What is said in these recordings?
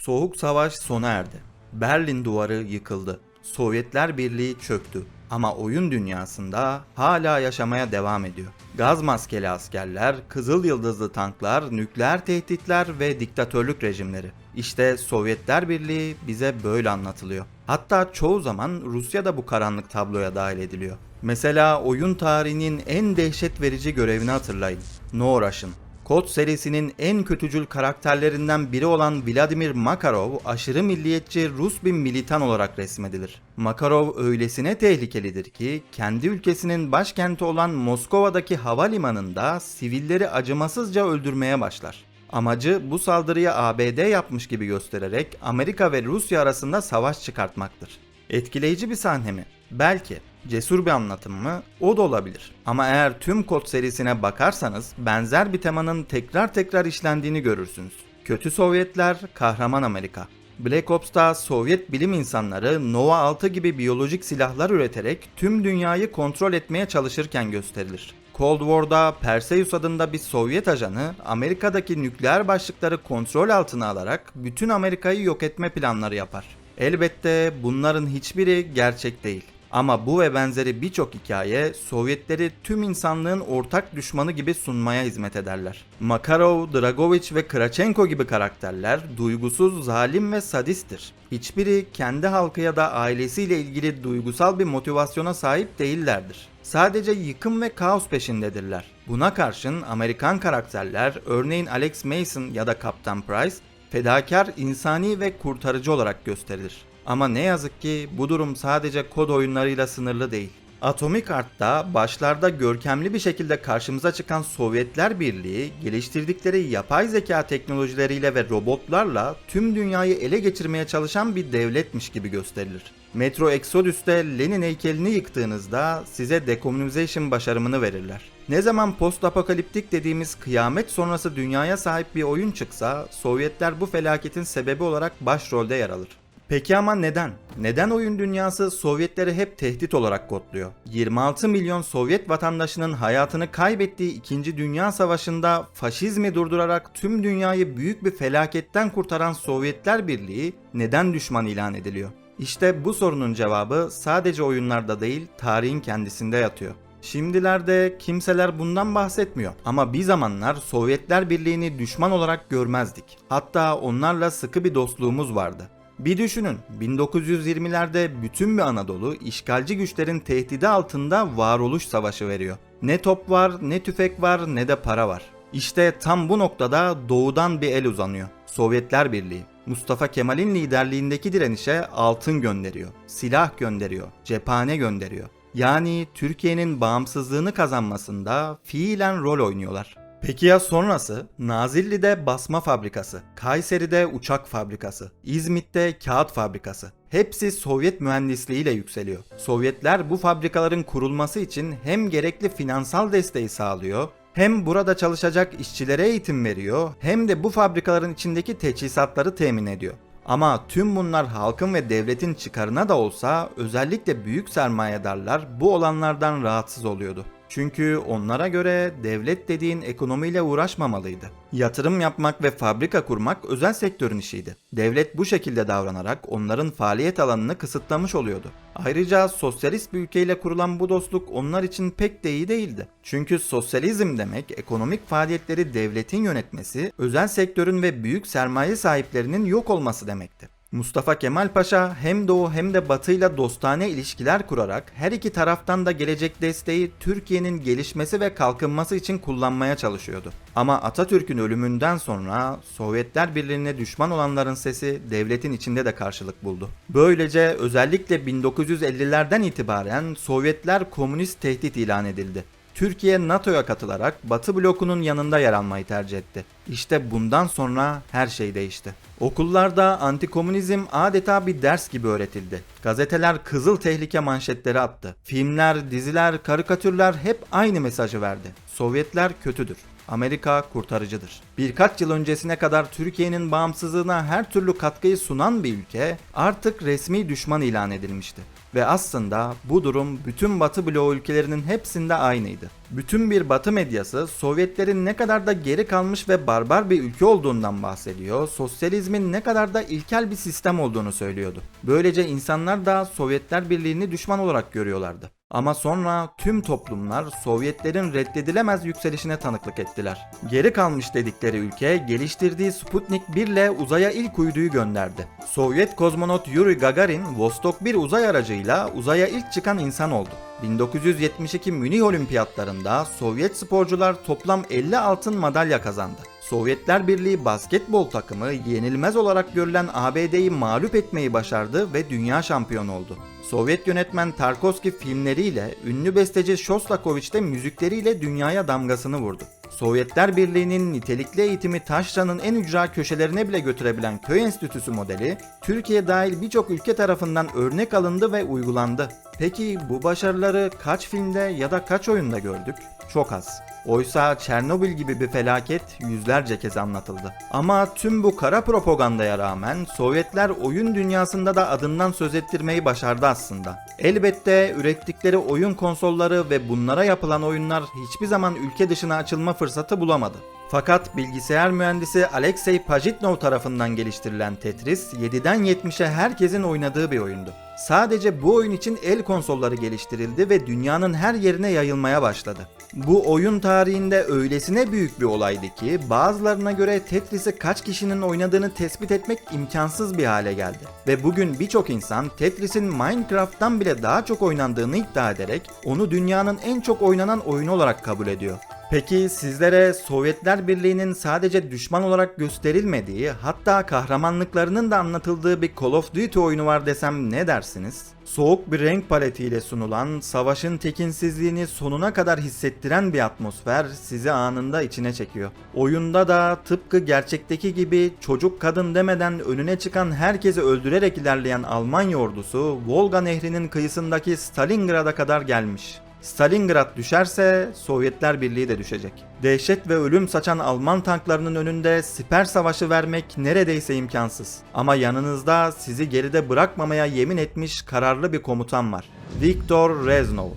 Soğuk savaş sona erdi. Berlin duvarı yıkıldı. Sovyetler Birliği çöktü. Ama oyun dünyasında hala yaşamaya devam ediyor. Gaz maskeli askerler, kızıl yıldızlı tanklar, nükleer tehditler ve diktatörlük rejimleri. İşte Sovyetler Birliği bize böyle anlatılıyor. Hatta çoğu zaman Rusya da bu karanlık tabloya dahil ediliyor. Mesela oyun tarihinin en dehşet verici görevini hatırlayın. No Russian. Kod serisinin en kötücül karakterlerinden biri olan Vladimir Makarov aşırı milliyetçi Rus bir militan olarak resmedilir. Makarov öylesine tehlikelidir ki kendi ülkesinin başkenti olan Moskova'daki havalimanında sivilleri acımasızca öldürmeye başlar. Amacı bu saldırıyı ABD yapmış gibi göstererek Amerika ve Rusya arasında savaş çıkartmaktır. Etkileyici bir sahne mi? Belki. Cesur bir anlatım mı? O da olabilir. Ama eğer tüm kod serisine bakarsanız benzer bir temanın tekrar tekrar işlendiğini görürsünüz. Kötü Sovyetler, kahraman Amerika. Black Ops'ta Sovyet bilim insanları Nova 6 gibi biyolojik silahlar üreterek tüm dünyayı kontrol etmeye çalışırken gösterilir. Cold War'da Perseus adında bir Sovyet ajanı Amerika'daki nükleer başlıkları kontrol altına alarak bütün Amerika'yı yok etme planları yapar. Elbette bunların hiçbiri gerçek değil. Ama bu ve benzeri birçok hikaye Sovyetleri tüm insanlığın ortak düşmanı gibi sunmaya hizmet ederler. Makarov, Dragovich ve Krachenko gibi karakterler duygusuz, zalim ve sadisttir. Hiçbiri kendi halkı ya da ailesiyle ilgili duygusal bir motivasyona sahip değillerdir. Sadece yıkım ve kaos peşindedirler. Buna karşın Amerikan karakterler örneğin Alex Mason ya da Kaptan Price fedakar, insani ve kurtarıcı olarak gösterilir. Ama ne yazık ki bu durum sadece kod oyunlarıyla sınırlı değil. Atomic Heart'ta başlarda görkemli bir şekilde karşımıza çıkan Sovyetler Birliği geliştirdikleri yapay zeka teknolojileriyle ve robotlarla tüm dünyayı ele geçirmeye çalışan bir devletmiş gibi gösterilir. Metro Exodus'te Lenin heykelini yıktığınızda size decommunization başarımını verirler. Ne zaman post apokaliptik dediğimiz kıyamet sonrası dünyaya sahip bir oyun çıksa Sovyetler bu felaketin sebebi olarak başrolde yer alır. Peki ama neden? Neden oyun dünyası Sovyetleri hep tehdit olarak kodluyor? 26 milyon Sovyet vatandaşının hayatını kaybettiği 2. Dünya Savaşı'nda faşizmi durdurarak tüm dünyayı büyük bir felaketten kurtaran Sovyetler Birliği neden düşman ilan ediliyor? İşte bu sorunun cevabı sadece oyunlarda değil, tarihin kendisinde yatıyor. Şimdilerde kimseler bundan bahsetmiyor ama bir zamanlar Sovyetler Birliği'ni düşman olarak görmezdik. Hatta onlarla sıkı bir dostluğumuz vardı. Bir düşünün, 1920'lerde bütün bir Anadolu işgalci güçlerin tehdidi altında varoluş savaşı veriyor. Ne top var, ne tüfek var, ne de para var. İşte tam bu noktada doğudan bir el uzanıyor. Sovyetler Birliği. Mustafa Kemal'in liderliğindeki direnişe altın gönderiyor, silah gönderiyor, cephane gönderiyor. Yani Türkiye'nin bağımsızlığını kazanmasında fiilen rol oynuyorlar. Peki ya sonrası? Nazilli'de basma fabrikası, Kayseri'de uçak fabrikası, İzmit'te kağıt fabrikası. Hepsi Sovyet mühendisliğiyle yükseliyor. Sovyetler bu fabrikaların kurulması için hem gerekli finansal desteği sağlıyor, hem burada çalışacak işçilere eğitim veriyor, hem de bu fabrikaların içindeki teçhizatları temin ediyor. Ama tüm bunlar halkın ve devletin çıkarına da olsa özellikle büyük sermayedarlar bu olanlardan rahatsız oluyordu. Çünkü onlara göre devlet dediğin ekonomiyle uğraşmamalıydı. Yatırım yapmak ve fabrika kurmak özel sektörün işiydi. Devlet bu şekilde davranarak onların faaliyet alanını kısıtlamış oluyordu. Ayrıca sosyalist bir ülkeyle kurulan bu dostluk onlar için pek de iyi değildi. Çünkü sosyalizm demek ekonomik faaliyetleri devletin yönetmesi, özel sektörün ve büyük sermaye sahiplerinin yok olması demekti. Mustafa Kemal Paşa hem Doğu hem de Batı ile dostane ilişkiler kurarak her iki taraftan da gelecek desteği Türkiye'nin gelişmesi ve kalkınması için kullanmaya çalışıyordu. Ama Atatürk'ün ölümünden sonra Sovyetler Birliği'ne düşman olanların sesi devletin içinde de karşılık buldu. Böylece özellikle 1950'lerden itibaren Sovyetler komünist tehdit ilan edildi. Türkiye NATO'ya katılarak Batı blokunun yanında yer almayı tercih etti. İşte bundan sonra her şey değişti. Okullarda antikomünizm adeta bir ders gibi öğretildi. Gazeteler kızıl tehlike manşetleri attı. Filmler, diziler, karikatürler hep aynı mesajı verdi. Sovyetler kötüdür. Amerika kurtarıcıdır. Birkaç yıl öncesine kadar Türkiye'nin bağımsızlığına her türlü katkıyı sunan bir ülke artık resmi düşman ilan edilmişti. Ve aslında bu durum bütün Batı bloğu ülkelerinin hepsinde aynıydı. Bütün bir Batı medyası Sovyetlerin ne kadar da geri kalmış ve barbar bir ülke olduğundan bahsediyor, sosyalizmin ne kadar da ilkel bir sistem olduğunu söylüyordu. Böylece insanlar da Sovyetler Birliği'ni düşman olarak görüyorlardı. Ama sonra tüm toplumlar Sovyetlerin reddedilemez yükselişine tanıklık ettiler. Geri kalmış dedikleri ülke geliştirdiği Sputnik 1 ile uzaya ilk uyduyu gönderdi. Sovyet kozmonot Yuri Gagarin Vostok 1 uzay aracıyla uzaya ilk çıkan insan oldu. 1972 Münih Olimpiyatlarında Sovyet sporcular toplam 50 altın madalya kazandı. Sovyetler Birliği basketbol takımı yenilmez olarak görülen ABD'yi mağlup etmeyi başardı ve dünya şampiyonu oldu. Sovyet yönetmen Tarkovski filmleriyle, ünlü besteci Shostakovich de müzikleriyle dünyaya damgasını vurdu. Sovyetler Birliği'nin nitelikli eğitimi taşranın en ücra köşelerine bile götürebilen köy enstitüsü modeli, Türkiye dahil birçok ülke tarafından örnek alındı ve uygulandı. Peki bu başarıları kaç filmde ya da kaç oyunda gördük? Çok az. Oysa Çernobil gibi bir felaket yüzlerce kez anlatıldı. Ama tüm bu kara propagandaya rağmen Sovyetler oyun dünyasında da adından söz ettirmeyi başardı aslında. Elbette ürettikleri oyun konsolları ve bunlara yapılan oyunlar hiçbir zaman ülke dışına açılma fırsatı bulamadı. Fakat bilgisayar mühendisi Alexey Pajitnov tarafından geliştirilen Tetris 7'den 70'e herkesin oynadığı bir oyundu. Sadece bu oyun için el konsolları geliştirildi ve dünyanın her yerine yayılmaya başladı. Bu oyun tarihinde öylesine büyük bir olaydı ki bazılarına göre Tetris'i kaç kişinin oynadığını tespit etmek imkansız bir hale geldi. Ve bugün birçok insan Tetris'in Minecraft'tan bile daha çok oynandığını iddia ederek onu dünyanın en çok oynanan oyunu olarak kabul ediyor. Peki sizlere Sovyetler Birliği'nin sadece düşman olarak gösterilmediği, hatta kahramanlıklarının da anlatıldığı bir Call of Duty oyunu var desem ne dersiniz? Soğuk bir renk paletiyle sunulan, savaşın tekinsizliğini sonuna kadar hissettiren bir atmosfer sizi anında içine çekiyor. Oyunda da tıpkı gerçekteki gibi çocuk kadın demeden önüne çıkan herkesi öldürerek ilerleyen Almanya ordusu Volga Nehri'nin kıyısındaki Stalingrad'a kadar gelmiş. Stalingrad düşerse Sovyetler Birliği de düşecek. Dehşet ve ölüm saçan Alman tanklarının önünde siper savaşı vermek neredeyse imkansız. Ama yanınızda sizi geride bırakmamaya yemin etmiş kararlı bir komutan var. Viktor Reznov.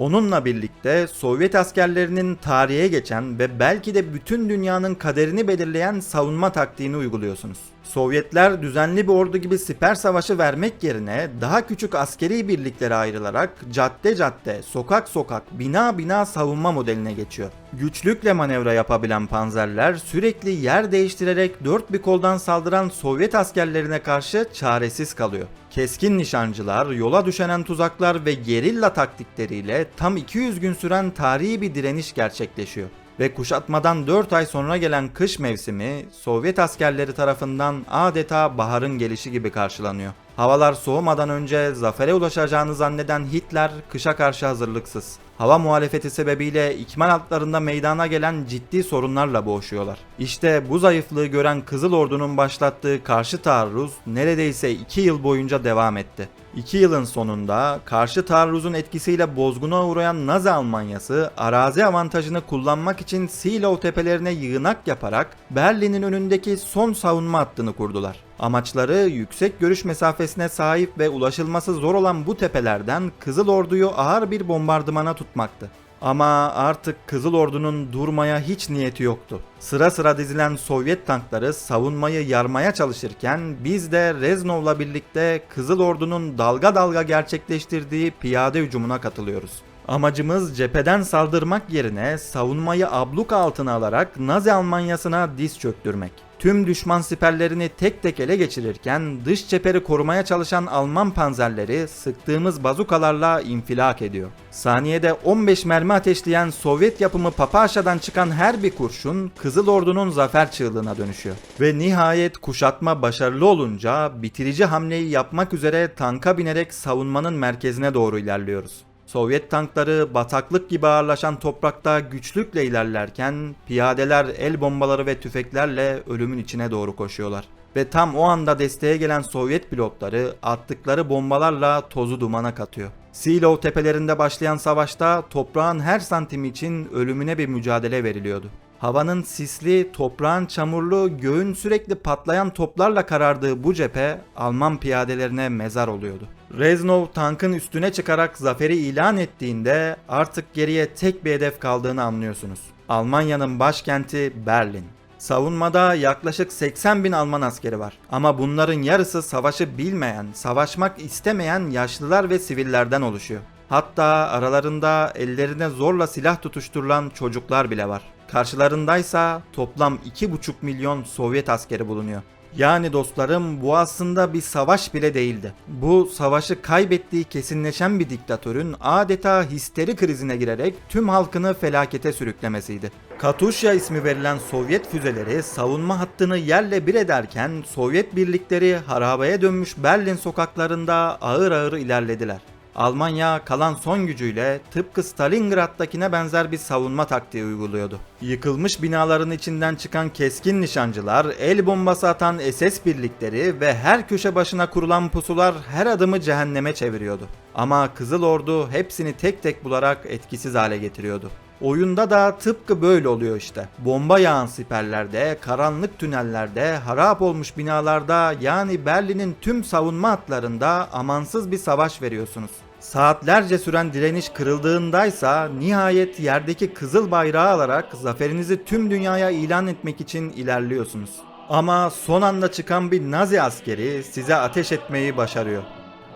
Onunla birlikte Sovyet askerlerinin tarihe geçen ve belki de bütün dünyanın kaderini belirleyen savunma taktiğini uyguluyorsunuz. Sovyetler düzenli bir ordu gibi siper savaşı vermek yerine daha küçük askeri birliklere ayrılarak cadde cadde, sokak sokak, bina bina savunma modeline geçiyor. Güçlükle manevra yapabilen panzerler sürekli yer değiştirerek dört bir koldan saldıran Sovyet askerlerine karşı çaresiz kalıyor. Keskin nişancılar, yola düşenen tuzaklar ve gerilla taktikleriyle tam 200 gün süren tarihi bir direniş gerçekleşiyor ve kuşatmadan 4 ay sonra gelen kış mevsimi Sovyet askerleri tarafından adeta baharın gelişi gibi karşılanıyor. Havalar soğumadan önce zafere ulaşacağını zanneden Hitler kışa karşı hazırlıksız. Hava muhalefeti sebebiyle ikmal altlarında meydana gelen ciddi sorunlarla boğuşuyorlar. İşte bu zayıflığı gören Kızıl Ordu'nun başlattığı karşı taarruz neredeyse 2 yıl boyunca devam etti. 2 yılın sonunda karşı taarruzun etkisiyle bozguna uğrayan Nazi Almanyası arazi avantajını kullanmak için Seelow tepelerine yığınak yaparak Berlin'in önündeki son savunma hattını kurdular. Amaçları yüksek görüş mesafesine sahip ve ulaşılması zor olan bu tepelerden Kızıl Ordu'yu ağır bir bombardımana tutmaktı. Ama artık Kızıl Ordu'nun durmaya hiç niyeti yoktu. Sıra sıra dizilen Sovyet tankları savunmayı yarmaya çalışırken biz de Reznov'la birlikte Kızıl Ordu'nun dalga dalga gerçekleştirdiği piyade hücumuna katılıyoruz. Amacımız cepheden saldırmak yerine savunmayı abluk altına alarak Nazi Almanyası'na diz çöktürmek. Tüm düşman siperlerini tek tek ele geçirirken dış çeperi korumaya çalışan Alman panzerleri sıktığımız bazukalarla infilak ediyor. Saniyede 15 mermi ateşleyen Sovyet yapımı Papaşa'dan çıkan her bir kurşun Kızıl Ordu'nun zafer çığlığına dönüşüyor. Ve nihayet kuşatma başarılı olunca bitirici hamleyi yapmak üzere tanka binerek savunmanın merkezine doğru ilerliyoruz. Sovyet tankları bataklık gibi ağırlaşan toprakta güçlükle ilerlerken piyadeler el bombaları ve tüfeklerle ölümün içine doğru koşuyorlar. Ve tam o anda desteğe gelen Sovyet pilotları attıkları bombalarla tozu dumana katıyor. Seelow tepelerinde başlayan savaşta toprağın her santimi için ölümüne bir mücadele veriliyordu. Havanın sisli, toprağın çamurlu, göğün sürekli patlayan toplarla karardığı bu cephe Alman piyadelerine mezar oluyordu. Reznov tankın üstüne çıkarak zaferi ilan ettiğinde artık geriye tek bir hedef kaldığını anlıyorsunuz. Almanya'nın başkenti Berlin. Savunmada yaklaşık 80 bin Alman askeri var. Ama bunların yarısı savaşı bilmeyen, savaşmak istemeyen yaşlılar ve sivillerden oluşuyor. Hatta aralarında ellerine zorla silah tutuşturulan çocuklar bile var. Karşılarındaysa toplam 2,5 milyon Sovyet askeri bulunuyor. Yani dostlarım bu aslında bir savaş bile değildi. Bu savaşı kaybettiği kesinleşen bir diktatörün adeta histeri krizine girerek tüm halkını felakete sürüklemesiydi. Katuşya ismi verilen Sovyet füzeleri savunma hattını yerle bir ederken Sovyet birlikleri harabeye dönmüş Berlin sokaklarında ağır ağır ilerlediler. Almanya kalan son gücüyle tıpkı Stalingrad'dakine benzer bir savunma taktiği uyguluyordu. Yıkılmış binaların içinden çıkan keskin nişancılar, el bombası atan SS birlikleri ve her köşe başına kurulan pusular her adımı cehenneme çeviriyordu. Ama Kızıl Ordu hepsini tek tek bularak etkisiz hale getiriyordu. Oyunda da tıpkı böyle oluyor işte. Bomba yağan siperlerde, karanlık tünellerde, harap olmuş binalarda yani Berlin'in tüm savunma hatlarında amansız bir savaş veriyorsunuz. Saatlerce süren direniş kırıldığındaysa nihayet yerdeki kızıl bayrağı alarak zaferinizi tüm dünyaya ilan etmek için ilerliyorsunuz. Ama son anda çıkan bir Nazi askeri size ateş etmeyi başarıyor.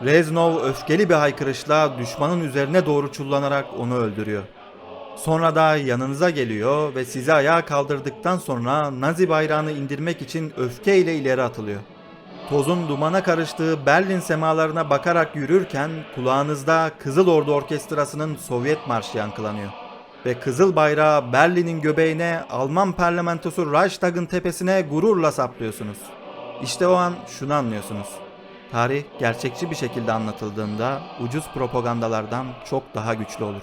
Reznov öfkeli bir haykırışla düşmanın üzerine doğru çullanarak onu öldürüyor. Sonra da yanınıza geliyor ve sizi ayağa kaldırdıktan sonra Nazi bayrağını indirmek için öfkeyle ileri atılıyor. Tozun dumana karıştığı Berlin semalarına bakarak yürürken kulağınızda Kızıl Ordu Orkestrası'nın Sovyet marşı yankılanıyor. Ve Kızıl Bayrağı Berlin'in göbeğine Alman parlamentosu Reichstag'ın tepesine gururla saplıyorsunuz. İşte o an şunu anlıyorsunuz. Tarih gerçekçi bir şekilde anlatıldığında ucuz propagandalardan çok daha güçlü olur.